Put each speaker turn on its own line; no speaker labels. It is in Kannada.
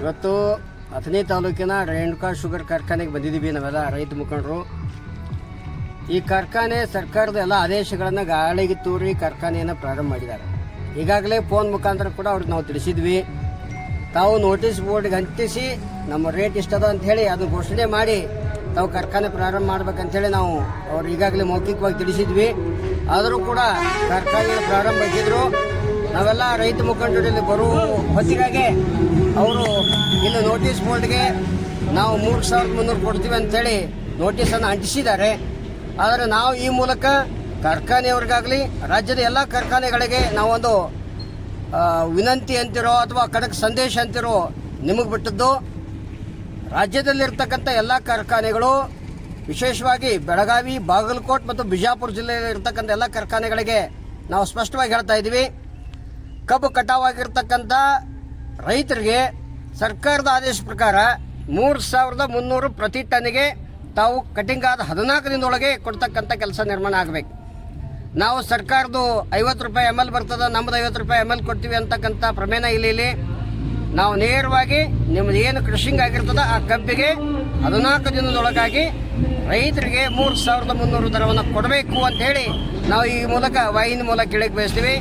ಇವತ್ತು ಅಥಣಿ ತಾಲೂಕಿನ ರೇಣುಕಾ ಶುಗರ್ ಕಾರ್ಖಾನೆಗೆ ಬಂದಿದ್ದೀವಿ ನಾವೆಲ್ಲ ರೈತ ಮುಖಂಡರು. ಈ ಕಾರ್ಖಾನೆ ಸರ್ಕಾರದ ಎಲ್ಲ ಆದೇಶಗಳನ್ನು ಗಾಳಿಗೆ ತೂರಿ ಕಾರ್ಖಾನೆಯನ್ನು ಪ್ರಾರಂಭ ಮಾಡಿದ್ದಾರೆ. ಈಗಾಗಲೇ ಫೋನ್ ಮುಖಾಂತರ ಕೂಡ ಅವ್ರಿಗೆ ನಾವು ತಿಳಿಸಿದ್ವಿ. ತಾವು ನೋಟಿಸ್ ಬೋರ್ಡ್ಗೆ ಅಂಟಿಸಿ ನಮ್ಮ ರೇಟ್ ಇಷ್ಟದ ಅಂತ ಹೇಳಿ ಅದನ್ನು ಘೋಷಣೆ ಮಾಡಿ ತಾವು ಕಾರ್ಖಾನೆ ಪ್ರಾರಂಭ ಮಾಡ್ಬೇಕಂತೇಳಿ ನಾವು ಅವ್ರು ಈಗಾಗಲೇ ಮೌಖಿಕವಾಗಿ ತಿಳಿಸಿದ್ವಿ. ಆದರೂ ಕೂಡ ಕಾರ್ಖಾನೆ ಪ್ರಾರಂಭ ಆಗಿದ್ರು ನಾವೆಲ್ಲ ರೈತ ಮುಖಂಡರಲ್ಲಿ ಬರುವ ಹೊತ್ತಿಗಾಗಿ ಅವರು ಇಲ್ಲಿ ನೋಟಿಸ್ ಬೋರ್ಡ್ಗೆ ನಾವು ಮೂರು ಸಾವಿರದ ಮುನ್ನೂರು ಕೊಡ್ತೀವಿ ಅಂತೇಳಿ ನೋಟಿಸನ್ನು ಅಂಟಿಸಿದ್ದಾರೆ. ಆದರೆ ನಾವು ಈ ಮೂಲಕ ಕಾರ್ಖಾನೆಯವ್ರಿಗಾಗಲಿ, ರಾಜ್ಯದ ಎಲ್ಲ ಕಾರ್ಖಾನೆಗಳಿಗೆ ನಾವೊಂದು ವಿನಂತಿ ಅಂತಿರೋ ಅಥವಾ ಖಡಕ್ ಸಂದೇಶ ಅಂತಿರೋ ನಿಮಗೆ ಬಿಟ್ಟದ್ದು. ರಾಜ್ಯದಲ್ಲಿರ್ತಕ್ಕಂಥ ಎಲ್ಲ ಕಾರ್ಖಾನೆಗಳು, ವಿಶೇಷವಾಗಿ ಬೆಳಗಾವಿ, ಬಾಗಲಕೋಟ್ ಮತ್ತು ಬಿಜಾಪುರ ಜಿಲ್ಲೆಯಲ್ಲಿ ಇರ್ತಕ್ಕಂಥ ಎಲ್ಲ ಕಾರ್ಖಾನೆಗಳಿಗೆ ನಾವು ಸ್ಪಷ್ಟವಾಗಿ ಹೇಳ್ತಾ ಇದ್ದೀವಿ. ಕಬ್ಬು ಕಟಾವಾಗಿರ್ತಕ್ಕಂಥ ರೈತರಿಗೆ ಸರ್ಕಾರದ ಆದೇಶ ಪ್ರಕಾರ ಮೂರು ಸಾವಿರದ ಮುನ್ನೂರು ಪ್ರತಿ ಟನ್ಗೆ ತಾವು ಕಟಿಂಗ್ ಆದ ಹದಿನಾಲ್ಕು ದಿನದೊಳಗೆ ಕೊಡ್ತಕ್ಕಂಥ ಕೆಲಸ ನಿರ್ಮಾಣ ಆಗಬೇಕು. ನಾವು ಸರ್ಕಾರದ್ದು ಐವತ್ತು ರೂಪಾಯಿ ಎಂ ಎಲ್ ಬರ್ತದ, ನಮ್ದು ಐವತ್ತು ರೂಪಾಯಿ ಎಂ ಎಲ್ ಕೊಡ್ತೀವಿ ಅಂತಕ್ಕಂಥ ಪ್ರಮೇಯ ಇಲ್ಲಿ ಇಲ್ಲಿ ನಾವು ನೇರವಾಗಿ ನಿಮ್ದು ಏನು ಕೃಷಿಂಗ್ ಆಗಿರ್ತದ ಆ ಕಬ್ಬಿಗೆ ಹದಿನಾಲ್ಕು ದಿನದೊಳಗಾಗಿ ರೈತರಿಗೆ ಮೂರು ಸಾವಿರದ ಮುನ್ನೂರು ದರವನ್ನು ಕೊಡಬೇಕು ಅಂತ ಹೇಳಿ ನಾವು ಈ ಮೂಲಕ ವಾಹಿನಿ ಮೂಲಕ ಕೇಳಕ್ಕೆ ಬಯಸ್ತೀವಿ.